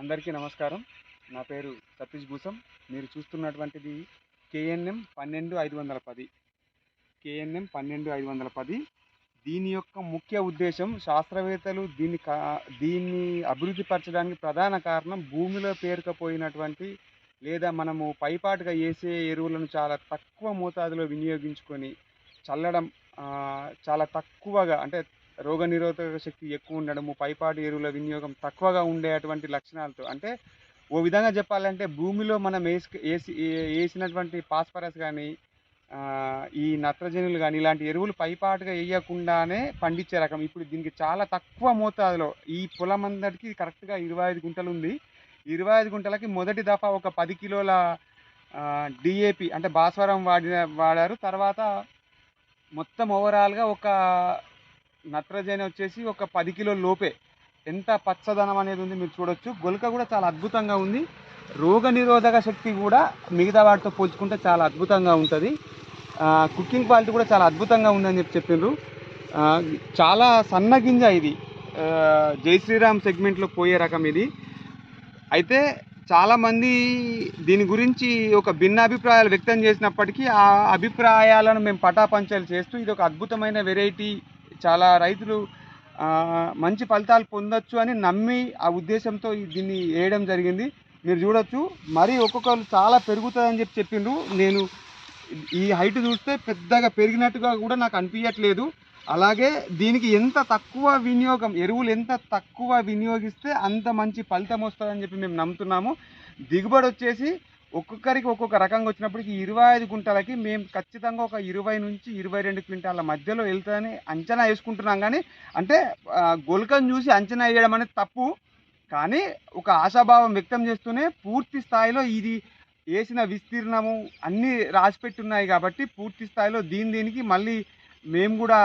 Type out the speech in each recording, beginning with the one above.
అందరికీ నమస్కారం. నా పేరు సతీష్ భూసం మీరు చూస్తున్నటువంటిది కేఎన్ఎం పన్నెండు ఐదు వందల పది. కేఎన్ఎం పన్నెండు ఐదు వందల పది. దీని యొక్క ముఖ్య ఉద్దేశం శాస్త్రవేత్తలు దీన్ని కా దీన్ని అభివృద్ధి పరచడానికి ప్రధాన కారణం భూమిలో పేరుకపోయినటువంటి లేదా మనము పైపాటుగా వేసే ఎరువులను చాలా తక్కువ మోతాదులో వినియోగించుకొని చల్లడం చాలా తక్కువగా అంటే రోగనిరోధక శక్తి ఎక్కువ ఉండడము పైపాటి ఎరువుల వినియోగం తక్కువగా ఉండే అటువంటి లక్షణాలతో అంటే ఓ విధంగా చెప్పాలంటే భూమిలో మనం వేసి వేసి వేసినటువంటి ఫాస్ఫరస్ కానీ ఈ నత్రజనులు కానీ ఇలాంటి ఎరువులు పైపాటుగా వేయకుండానే పండించే రకం. ఇప్పుడు దీనికి చాలా తక్కువ మోతాదులో ఈ పొలం అందరికీ కరెక్ట్గా ఇరవై ఐదు గుంటలు ఉంది ఇరవై ఐదు గుంటలకి మొదటి దఫా ఒక పది కిలోల డిఏపి అంటే భాస్వరం వాడిన వాడారు. తర్వాత మొత్తం ఓవరాల్గా ఒక నత్రజని వచ్చేసి ఒక పది కిలో లోపే. ఎంత పచ్చదనం అనేది ఉంది మీరు చూడొచ్చు. గొలక కూడా చాలా అద్భుతంగా ఉంది. రోగ నిరోధక శక్తి కూడా మిగతా వాటితో పోల్చుకుంటే చాలా అద్భుతంగా ఉంటుంది. కుకింగ్ క్వాలిటీ కూడా చాలా అద్భుతంగా ఉందని చెప్పి చెప్పిండ్రు చాలా సన్న గింజ ఇది. జై శ్రీరామ్ సెగ్మెంట్లో పోయే రకం ఇది. అయితే చాలామంది దీని గురించి ఒక భిన్నాభిప్రాయాలు వ్యక్తం చేసినప్పటికీ ఆ అభిప్రాయాలను మేము పటాపంచాలు చేస్తూ ఇది ఒక అద్భుతమైన వెరైటీ చాలా రైతులు మంచి ఫలితాలు పొందొచ్చు అని నమ్మి ఆ ఉద్దేశంతో దీన్ని వేయడం జరిగింది. మీరు చూడొచ్చు. మరి ఒక్కొక్కరు చాలా పెరుగుతుందని చెప్పి చెప్పిండ్రు. నేను ఈ హైట్ చూస్తే పెద్దగా పెరిగినట్టుగా కూడా నాకు అనిపించట్లేదు అలాగే దీనికి ఎంత తక్కువ వినియోగం ఎరువులు ఎంత తక్కువ వినియోగిస్తే అంత మంచి ఫలితం వస్తుందని చెప్పి మేము నమ్ముతున్నాము. దిగుబడి వచ్చేసి ఒక్కొక్కరికి ఒక్కొక్క రకంగా వచ్చినప్పటికి ఇరవై ఐదు గుంటలకి మేము ఖచ్చితంగా ఒక ఇరవై నుంచి ఇరవై రెండు క్వింటాల మధ్యలో వెళ్తుందని అంచనా వేసుకుంటున్నాం కానీ అంటే గొలకను చూసి అంచనా వేయడం అనేది తప్పు. కానీ ఒక ఆశాభావం వ్యక్తం చేస్తూనే పూర్తి స్థాయిలో ఇది వేసిన విస్తీర్ణము అన్నీ రాసిపెట్టి ఉన్నాయి కాబట్టి పూర్తి స్థాయిలో దీని దీనికి మళ్ళీ మేము కూడా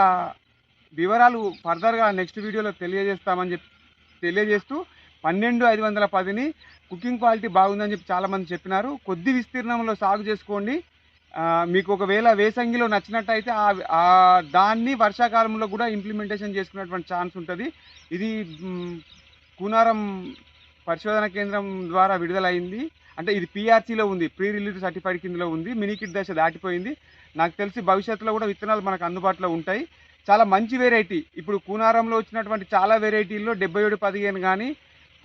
వివరాలు ఫర్దర్గా నెక్స్ట్ వీడియోలో తెలియజేస్తామని చెప్పి తెలియజేస్తూ పన్నెండు ఐదు వందల పదిని కుకింగ్ క్వాలిటీ బాగుందని చెప్పి చాలామంది చెప్పినారు. కొద్ది విస్తీర్ణంలో సాగు చేసుకోండి. మీకు ఒకవేళ వేసంగిలో నచ్చినట్టయితే ఆ దాన్ని వర్షాకాలంలో కూడా ఇంప్లిమెంటేషన్ చేసుకునేటువంటి ఛాన్స్ ఉంటుంది. ఇది కూనారం పరిశోధన కేంద్రం ద్వారా విడుదలైంది. అంటే ఇది పీఆర్సీలో ఉంది ప్రీ రిలీజ్ సర్టిఫైడ్ కిందలో ఉంది మినికిట్ దశ దాటిపోయింది. నాకు తెలిసి భవిష్యత్తులో కూడా విత్తనాలు మనకు అందుబాటులో ఉంటాయి. చాలా మంచి వెరైటీ ఇప్పుడు కూనారంలో వచ్చినటువంటి చాలా వెరైటీల్లో డెబ్బై ఏడు పదిహేను కానీ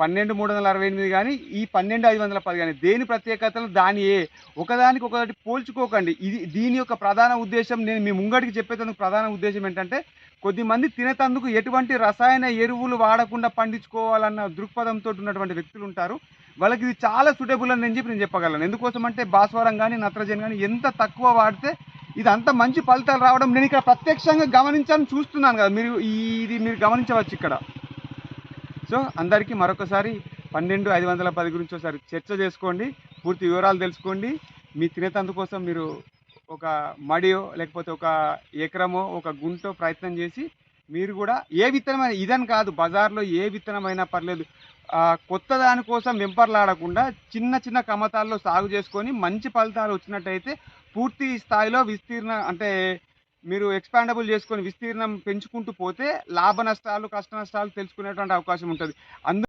పన్నెండు మూడు వందల అరవై ఎనిమిది కానీ ఈ పన్నెండు ఐదు వందల పది కానీ దేని ప్రత్యేకతలు దాని ఏ? ఒకదానికి ఒకటి పోల్చుకోకండి. ఇది దీని యొక్క ప్రధాన ఉద్దేశం నేను మీ ముంగడికి చెప్పేందుకు ప్రధాన ఉద్దేశం ఏంటంటే కొద్దిమంది తినేటందుకు ఎటువంటి రసాయన ఎరువులు వాడకుండా పండించుకోవాలన్న దృక్పథంతో ఉన్నటువంటి వ్యక్తులు ఉంటారు. వాళ్ళకి ఇది చాలా సూటబుల్ అని నేను చెప్పి నేను చెప్పగలను. ఎందుకోసం అంటే భాస్వరం కానీ నత్రజని కానీ ఎంత తక్కువ వాడితే ఇది అంత మంచి ఫలితాలు రావడం నేను ఇక్కడ ప్రత్యక్షంగా గమనించాలని చూస్తున్నాను కదా. మీరు ఈ- ఇది మీరు గమనించవచ్చు ఇక్కడ. సో అందరికీ మరొకసారి పన్నెండు ఐదు వందల పది గురించి ఒకసారి చర్చ చేసుకోండి. పూర్తి వివరాలు తెలుసుకోండి. మీ తినేతందు కోసం మీరు ఒక మడియో లేకపోతే ఒక ఎకరమో ఒక గుంటో ప్రయత్నం చేసి మీరు కూడా ఏ విత్తనమైన ఇదని కాదు బజార్లో ఏ విత్తనమైనా పర్లేదు కొత్త దానికోసం వెంపర్లాడకుండా చిన్న చిన్న కమతాల్లో సాగు చేసుకొని మంచి ఫలితాలు వచ్చినట్టయితే పూర్తి స్థాయిలో విస్తీర్ణ అంటే మీరు ఎక్స్పాండబుల్ చేసుకొని విస్తీర్ణం పెంచుకుంటూ పోతే లాభ నష్టాలు కష్ట నష్టాలు తెలుసుకునేటువంటి అవకాశం ఉంటుంది. అందు